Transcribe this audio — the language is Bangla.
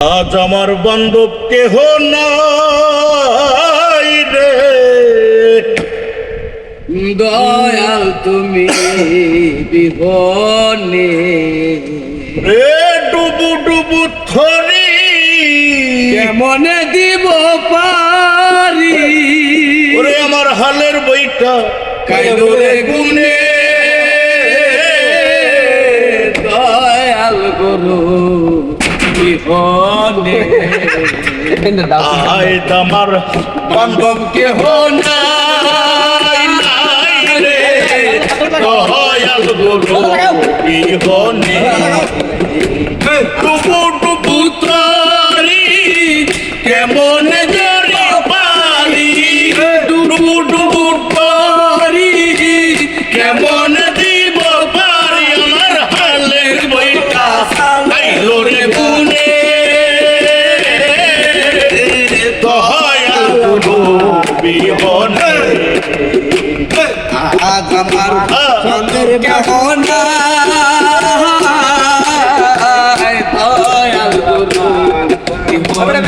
আজ আমার বান্ধব কেহ নাই রে। দয়াল তুমি বিহনে রে ডুবু ডুবু থরি। কেমনে দিব পারি? ওরে আমার হালের বইটা কাইলোরে গুনে। দয়াল গুরু আয় তোমার বান্ধব কেহ নাই নাই রে। দয়াল গুরু ডুবু কেমন জড়ি আজ আমার চন্দ্র কেমন দয়াল গুরু বিহনে